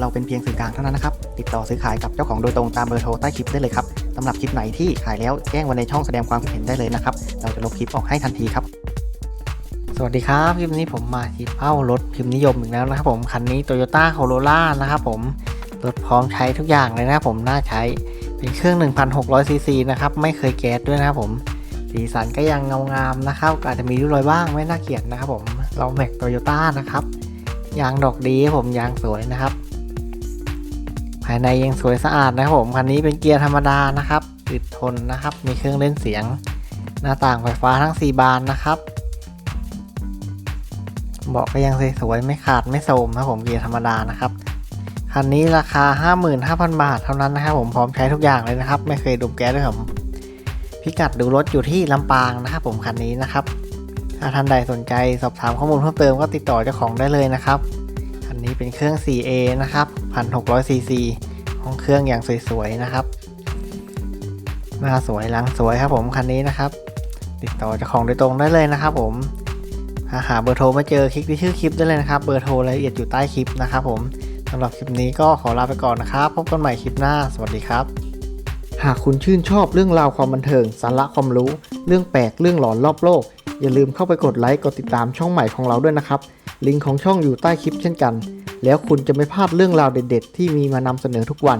เราเป็นเพียงสื่อกลางเท่านั้นนะครับ ติดต่อซื้อขายกับเจ้าของโดยตรงตามเบอร์โทรใต้คลิปได้เลยครับสำหรับคลิปไหนที่ขายแล้วแจ้งไว้ในช่องแสดงความคิดเห็นได้เลยนะครับ เราจะลบคลิปออกให้ทันทีครับ สวัสดีครับคลิปนี้ผมมาที่เป้ารถพิมพ์นิยมอีกแล้วนะครับผมคันนี้ Toyota Corolla นะครับผมรถพร้อมใช้ทุกอย่างเลยนะครับผมน่าใช้เป็นเครื่อง 1,600ซีซีนะครับไม่เคยแก๊สด้วยนะครับผมสีสันก็ยังเงางามนะครับอาจจะมีริ้วรอยบ้างไม่น่าเกลียดนะครับผมเราแม็กโตโยต้านะครับยางดอกดีผมยางสวยนะครับ ภายในยังสวยสะอาดนะครับผมคันนี้เป็นเกียร์ธรรมดานะครับติดทนนะครับ มีเครื่องเล่นเสียง หน้าต่างไฟฟ้าทั้ง 4 บานนะครับเบาะก็ยังสวยๆไม่ขาดไม่โทรมนะครับผมเกียร์ธรรมดานะครับคันนี้ราคา 55,000 บาทเท่านั้นนะครับผมพร้อมใช้ทุกอย่างเลยนะครับ ไม่เคยดมแก๊สด้วยครับผมพิกัดดูรถอยู่ที่ลำปางนะครับผมคันนี้นะครับ ถ้าท่านใดสนใจสอบถามข้อมูลเพิ่มเติมก็ติดต่อเจ้าของได้เลยนะครับ คันนี้เป็นเครื่อง 4A นะครับ 1,600 cc ห้องเครื่องอย่างสวยๆนะครับหน้าสวยหลังสวยครับผมคันนี้นะครับ ติดต่อเจ้าของโดยตรงได้เลยนะครับ ผมถ้าหาเบอร์โทรไม่เจอคลิกที่ชื่อคลิปได้เลยนะครับ เบอร์โทรรายละเอียดอยู่ใต้คลิปนะครับ ผมสำหรับคลิปนี้ก็ขอลาไปก่อนนะครับ พบกันใหม่คลิปหน้า สวัสดีครับ หากคุณชื่นชอบเรื่องราวความบันเทิง สาระความรู้ เรื่องแปลกเรื่องหลอนรอบโลก อย่าลืมเข้าไปกดไลค์กดติดตามช่องใหม่ของเราด้วยนะครับ ลิงก์ของช่องอยู่ใต้คลิปเช่นกัน แล้วคุณจะไม่พลาดเรื่องราวเด็ด ๆ ที่มีมานำเสนอทุกวัน